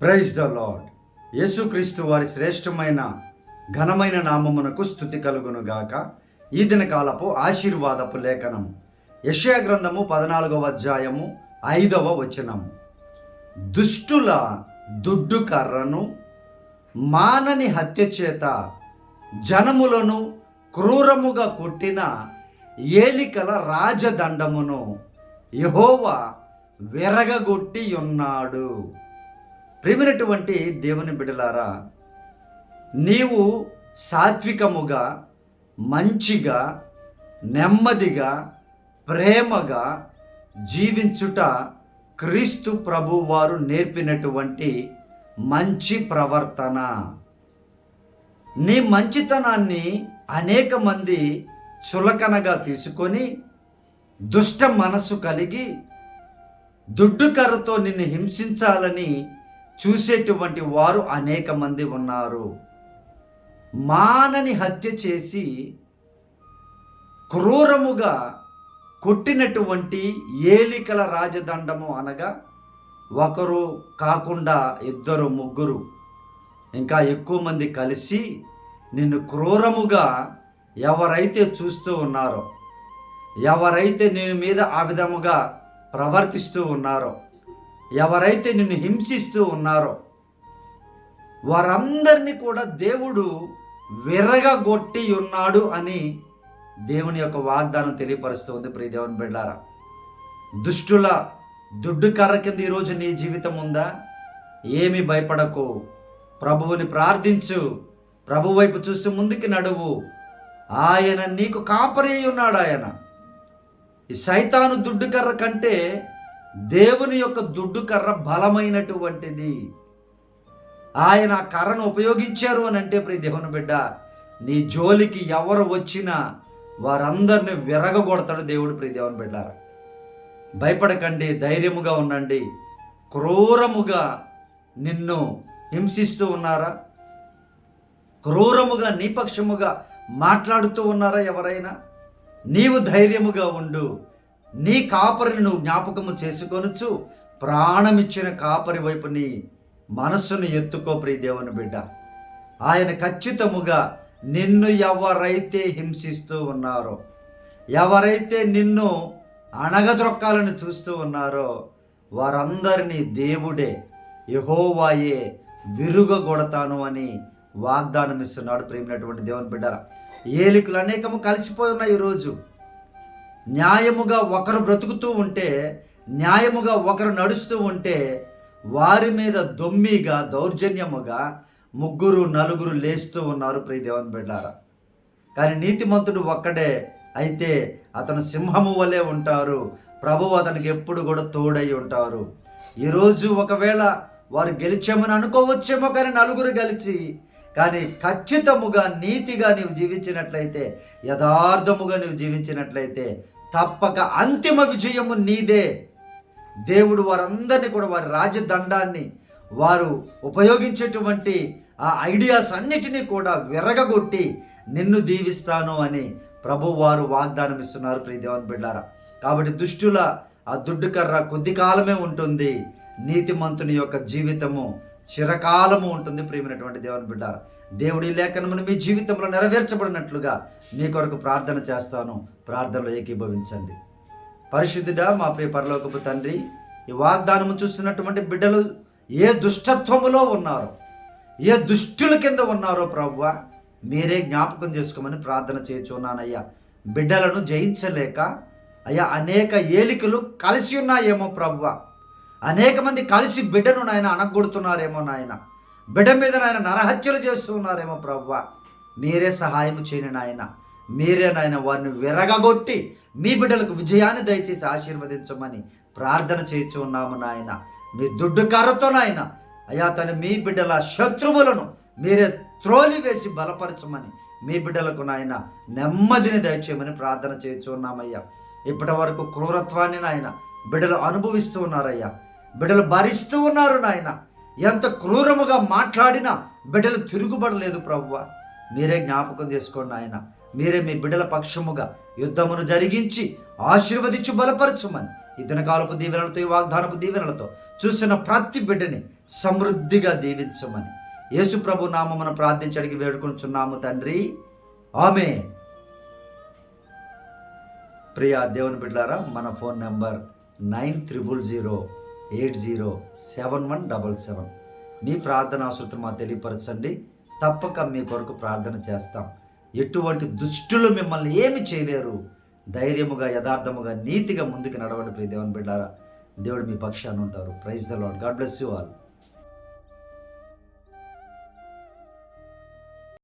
Praise the lord యేసుక్రీస్తు వారి శ్రేష్టమైన ఘనమైన నామమునకు స్థుతి కలుగును గాక ఈ దినకాలపు ఆశీర్వాదపు లేఖనం. యెషయా గ్రంథము పద్నాలుగవ అధ్యాయము ఐదవ వచనము దుష్టుల దుడ్డు కర్రను మానని హత్య చేత జనములను క్రూరముగా కొట్టిన ఏలికల రాజదండమును యహోవా వెరగగొట్టి ఉన్నాడు ప్రేమైనటువంటి దేవుని బిడలారా నీవు సాత్వికముగా మంచిగా నెమ్మదిగా ప్రేమగా జీవించుట క్రీస్తు ప్రభు వారు నేర్పినటువంటి మంచి ప్రవర్తన. నీ మంచితనాన్ని అనేక మంది చులకనగా తీసుకొని దుష్ట మనసు కలిగి దుడ్డు కర్రతో నిన్ను హింసించాలని చూసేటువంటి వారు అనేక మంది ఉన్నారు. మానని హత్య చేసి క్రూరముగా కొట్టినటువంటి ఏలికల రాజదండము అనగా ఒకరు కాకుండా ఇద్దరు ముగ్గురు. ఇంకా ఎక్కువ మంది కలిసి నిన్ను క్రూరముగా ఎవరైతే చూస్తూ ఉన్నారో ఎవరైతే నేను మీద ఆ విధముగా ప్రవర్తిస్తూ ఉన్నారో ఎవరైతే నిన్ను హింసిస్తూ ఉన్నారో వారందరినీ కూడా దేవుడు విరగగొట్టి ఉన్నాడు అని దేవుని యొక్క వాగ్దానం తెలియపరుస్తుంది ప్రియ దేవుని బిడ్డారా దుష్టుల దుడ్డు కర్ర కింద ఈరోజు నీ జీవితం ఉందా? ఏమి భయపడకు. ప్రభువుని ప్రార్థించు. ప్రభు వైపు చూసి ముందుకి నడువు. ఆయన నీకు కాపరి అయి ఉన్నాడు ఆయన. ఈ సైతాను దుడ్డు కర్ర కంటే దేవుని యొక్క దుడ్డు కర్ర బలమైనటువంటిది. ఆయన ఆ కర్రను ఉపయోగించారు అని అంటే ప్రియ దేవుని బిడ్డ నీ జోలికి ఎవరు వచ్చినా వారందరిని విరగగొడతాడు దేవుడు ప్రియ దేవుని బిడ్డారా. భయపడకండి ధైర్యముగా ఉండండి. క్రూరముగా నిన్ను హింసిస్తూ ఉన్నారా? క్రూరముగా నిపక్షముగా మాట్లాడుతూ ఉన్నారా ఎవరైనా? నీవు ధైర్యముగా ఉండు. నీ కాపరిని నువ్వు జ్ఞాపకము చేసుకొనొచ్చు ప్రాణమిచ్చిన కాపరి వైపు నీ మనస్సును ఎత్తుకో ప్రియ దేవుని బిడ్డ. ఆయన ఖచ్చితముగా నిన్ను ఎవరైతే హింసిస్తూ ఉన్నారో ఎవరైతే నిన్ను అణగద్రొక్కాలని చూస్తూ ఉన్నారో వారందరినీ దేవుడే యహోవాయే విరుగగొడతాను అని వాగ్దానం ఇస్తున్నాడు ప్రేమినటువంటి దేవుని బిడ్డ ఏలికలు అనేకము కలిసిపోయి ఉన్నాయి ఈరోజు. న్యాయముగా ఒకరు బ్రతుకుతూ ఉంటే న్యాయముగా ఒకరు నడుస్తూ ఉంటే వారి మీద దొమ్మిగా దౌర్జన్యముగా ముగ్గురు నలుగురు లేస్తూ ఉన్నారు ప్రియ దేవుని బిడ్డారా. కానీ నీతిమంతుడు ఒక్కడే అయితే అతను సింహము వలె ఉంటారు ప్రభువు అతనికి ఎప్పుడు కూడా తోడై ఉంటారు. ఈరోజు ఒకవేళ వారు గెలిచామని అనుకోవచ్చేమో కానీ నలుగురు గెలిచి కానీ ఖచ్చితముగా నీతిగా నీవు జీవించినట్లయితే యథార్థముగా నీవు జీవించినట్లయితే తప్పక అంతిమ విజయము నీదే. దేవుడు వారందరినీ కూడా వారి రాజదండాన్ని వారు ఉపయోగించేటువంటి ఆ ఐడియాస్ అన్నిటినీ కూడా విరగగొట్టి నిన్ను దీవిస్తాను అని ప్రభు వారు వాగ్దానం ఇస్తున్నారు ప్రియ దేవన్ బిడ్డారా. కాబట్టి దుష్టుల ఆ దుడ్డు కర్ర కొద్ది కాలమే ఉంటుంది. నీతిమంతుని యొక్క జీవితము చిరకాలము ఉంటుంది ప్రియమైనటువంటి దేవుని బిడ్డ దేవుడి లేఖనమును మీ జీవితంలో నెరవేర్చబడినట్లుగా మీ కొరకు ప్రార్థన చేస్తాను. ప్రార్థనలో ఏకీభవించండి. పరిశుద్ధుడా మా ప్రియ పరలోకపు తండ్రి ఈ వాగ్దానము చూస్తున్నటువంటి బిడ్డలు ఏ దుష్టత్వములో ఉన్నారో ఏ దుష్టుల కింద ఉన్నారో ప్రవ్వ మీరే జ్ఞాపకం చేసుకోమని ప్రార్థన చేయించున్నానయ్యా. బిడ్డలను జయించలేక అయ్యా అనేక ఏలికలు కలిసి ఉన్నాయేమో ప్రవ్వ. అనేక మంది కలిసి బిడ్డను నాయన అనగొడుతున్నారేమో నాయన. బిడ్డ మీద నాయన నరహత్యలు చేస్తూ ఉన్నారేమో ప్రవ్వ. మీరే సహాయం చేయని నాయన. మీరే నాయన వారిని విరగగొట్టి మీ బిడ్డలకు విజయాన్ని దయచేసి ఆశీర్వదించమని ప్రార్థన చేయించు ఉన్నాము నాయన. మీ దుడ్డు కర్రతో నాయన అయ్యా తను మీ బిడ్డల శత్రువులను మీరే త్రోలి వేసి బలపరచమని మీ బిడ్డలకు నాయన నెమ్మదిని దయచేయమని ప్రార్థన చేయించు ఉన్నామయ్యా. ఇప్పటి వరకు క్రూరత్వాన్ని నాయన బిడ్డలు అనుభవిస్తూ ఉన్నారయ్యా. బిడ్డలు భరిస్తూ ఉన్నారు నాయన. ఎంత క్రూరముగా మాట్లాడినా బిడ్డలు తిరుగుబడలేదు ప్రభువ. మీరే జ్ఞాపకం చేసుకోండి ఆయన మీరే మీ బిడ్డల పక్షముగా యుద్ధమును జరిగించి ఆశీర్వదించి బలపరచుమని. ఈ దినకాలపు దీవెనలతో ఈ వాగ్దానపు దీవెనలతో చూసిన ప్రతి బిడ్డని సమృద్ధిగా దీవించమని. యేసు ప్రభు నామమును ప్రార్థించడానికి వేడుకొనుచున్నాము తండ్రి. ఆమె ప్రియా దేవుని బిడ్డారా మన phone number nine triple zero eight zero seven one double seven. మీ ప్రార్థన అవసరం మాకు తెలియపరచండి. తప్పక మీ కొరకు ప్రార్థన చేస్తాం. ఎటువంటి దుష్టులు మిమ్మల్ని ఏమి చేయలేరు. ధైర్యముగా యథార్థముగా నీతిగా ముందుకు నడవండి ప్రియ దేవుని బిడ్డారా. దేవుడు మీ పక్షాన్ని ఉంటారు. Praise the lord God bless you all